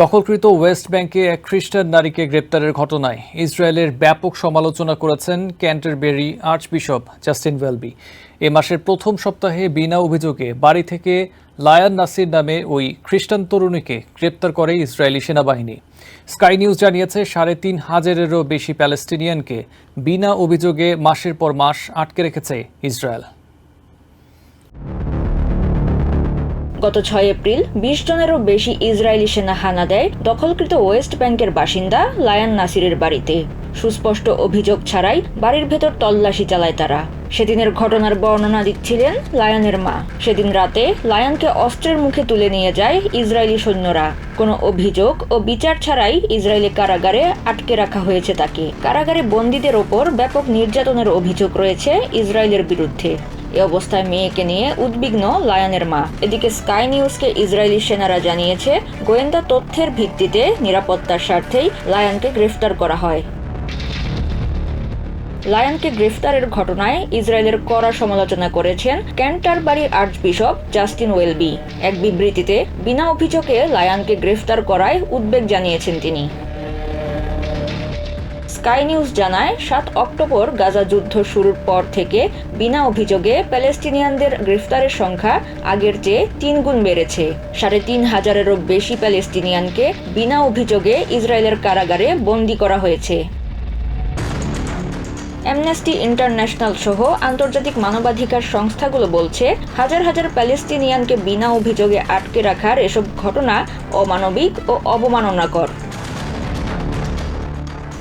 দখলকৃত West ব্যাংকে এক খ্রিস্টান নারীকে গ্রেপ্তারের ঘটনায় ইসরায়েলের ব্যাপক সমালোচনা করেছেন ক্যান্টারবেরি আর্চবিশপ জাস্টিন ওয়েলবি। এ মাসের প্রথম সপ্তাহে বিনা অভিযোগে বাড়ি থেকে লায়ান নাসির নামে ওই খ্রিস্টান তরুণীকে গ্রেপ্তার করে ইসরায়েলি সেনাবাহিনী। স্কাই নিউজ জানিয়েছে, সাড়ে তিন হাজারেরও বেশি প্যালেস্টিনিয়ানকে বিনা অভিযোগে মাসের পর মাস আটকে রেখেছে ইসরায়েল। গত ছয় এপ্রিল বিশ জনেরও বেশি ইসরায়েলি সেনা হানা দেয় দখলকৃত ওয়েস্ট ব্যাংকের বাসিন্দা লায়ান নাসিরের বাড়িতে। সুস্পষ্ট অভিযোগ ছাড়াই বাড়ির ভেতর তল্লাশি চালায় তারা। সেদিনের ঘটনার বর্ণনা দিচ্ছিলেন লায়নের মা। সেদিন রাতে লায়নকে অস্ত্রের মুখে তুলে নিয়ে যায় ইসরায়েলি সৈন্যরা। কোনো অভিযোগ ও বিচার ছাড়াই ইসরায়েলি কারাগারে আটকে রাখা হয়েছে তাকে। কারাগারে বন্দীদের ওপর ব্যাপক নির্যাতনের অভিযোগ রয়েছে ইসরায়েলের বিরুদ্ধে। এ অবস্থায় মেয়েকে নিয়ে উদ্বিগ্ন লায়নের মা। এদিকে স্কাই নিউজকে ইসরায়েলি সেনারা জানিয়েছে, গোয়েন্দা তথ্যের ভিত্তিতে নিরাপত্তার স্বার্থেই লায়নকে গ্রেফতার করা হয়। লায়নকে গ্রেফতারের ঘটনায় ইসরায়েলের কড়া সমালোচনা করেছেন Canterbury archbishop Justin Welby. এক বিবৃতিতে, বিনা অভিযোগে লায়নকে গ্রেফতার করায় উদ্বেগ জানিয়েছেন তিনি। স্কাই নিউজ জানায়, সাত অক্টোবর গাজা যুদ্ধ শুরুর পর থেকে বিনা অভিযোগে প্যালেস্টিনিয়ানদের গ্রেফতারের সংখ্যা আগের চেয়ে তিন গুণ বেড়েছে। সাড়ে তিন হাজারেরও বেশি প্যালেস্টিনিয়ানকে বিনা অভিযোগে ইসরায়েলের কারাগারে বন্দী করা হয়েছে। অ্যামনেস্টি ইন্টারন্যাশনাল সহ আন্তর্জাতিক মানবাধিকার সংস্থাগুলো বলছে, হাজার হাজার প্যালেস্টিনিয়ানকে বিনা অভিযোগে আটকে রাখার এসব ঘটনা অমানবিক ও অবমাননাকর।